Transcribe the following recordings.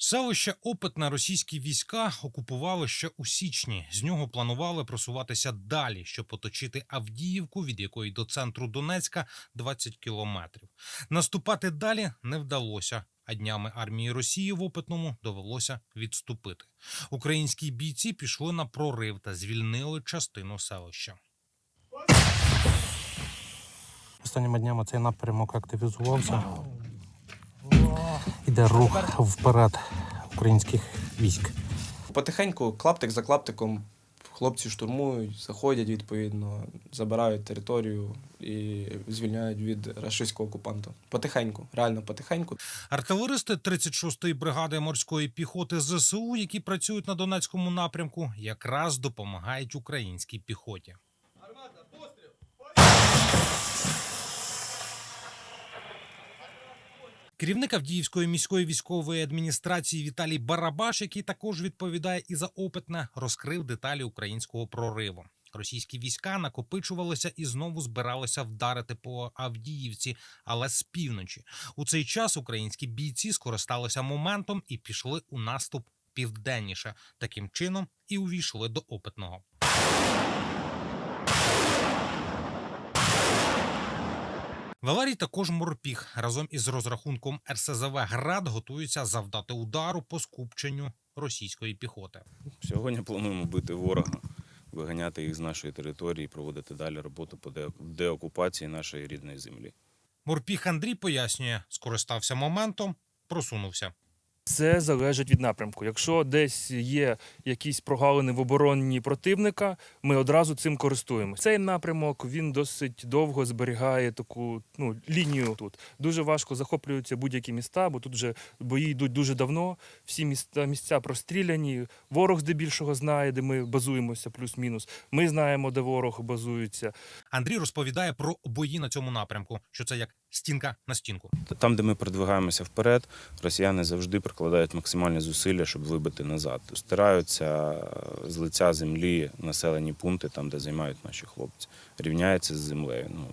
Селище Опитне російські війська окупували ще у січні. З нього планували просуватися далі, щоб оточити Авдіївку, від якої до центру Донецька 20 кілометрів. Наступати далі не вдалося. А днями армії Росії в Опитному довелося відступити. Українські бійці пішли на прорив та звільнили частину селища. Останніми днями цей напрямок активізувався. Іде рух вперед українських військ. Потихеньку, клаптик за клаптиком, хлопці штурмують, заходять відповідно, забирають територію і звільняють від рашистського окупанта. Потихеньку, реально потихеньку. Артилеристи 36-ї бригади морської піхоти ЗСУ, які працюють на Донецькому напрямку, якраз допомагають українській піхоті. Керівник Авдіївської міської військової адміністрації Віталій Барабаш, який також відповідає і за опитне, розкрив деталі українського прориву. Російські війська накопичувалися і знову збиралися вдарити по Авдіївці, але з півночі. У цей час українські бійці скористалися моментом і пішли у наступ південніше. Таким чином і увійшли до опитного. Валерій також морпіг разом із розрахунком РСЗВ Град готується завдати удару по скупченню російської піхоти. Сьогодні плануємо бити ворога, виганяти їх з нашої території, проводити далі роботу по деокупації нашої рідної землі. Морпіг Андрій пояснює, скористався моментом, просунувся. Це залежить від напрямку. Якщо десь є якісь прогалини в обороні противника, ми одразу цим користуємося. Цей напрямок він досить довго зберігає таку ну, лінію тут. Дуже важко захоплюються будь-які міста, бо тут вже бої йдуть дуже давно. Всі міста місця простріляні. Ворог здебільшого знає, де ми базуємося, плюс-мінус. Ми знаємо, де ворог базується. Андрій розповідає про бої на цьому напрямку, що це як стінка на стінку. Та Там, де ми продвигаємося вперед, росіяни завжди прикладають максимальні зусилля, щоб вибити назад. Стираються з лиця землі населені пункти, там, де займають наші хлопці. Рівняються з землею. Ну,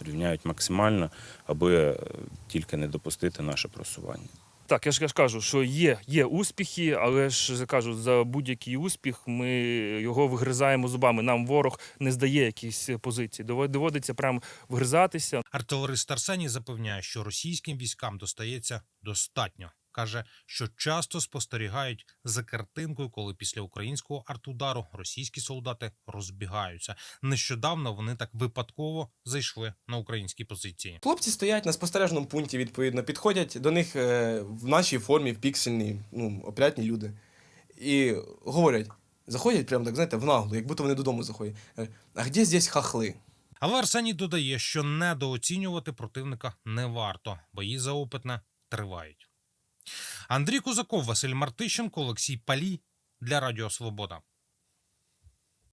рівняють максимально, аби тільки не допустити наше просування. Так, я ж, я ж кажу, що є, є успіхи, але ж я кажу, за будь-який успіх ми його вигризаємо зубами. Нам ворог не здає якісь позиції. Дово- Доводиться прям вгризатися. Артилерист Арсеній запевняє, що російським військам достається достатньо. Каже, що часто спостерігають за картинкою, коли після українського артудару російські солдати розбігаються. Нещодавно вони так випадково зайшли на українські позиції. Хлопці стоять на спостережному пункті, відповідно, підходять до них е, в нашій формі, в піксельній, ну, опрятні люди. І говорять, заходять прямо так, знаєте, в наглу, як будто вони додому заходять. Е, А де здесь хахли? Але Арсеній додає, що недооцінювати противника не варто, бої за опитне тривають. Андрій Кузаков, Василь Мартищенко, Олексій Палій для Радіо Свобода.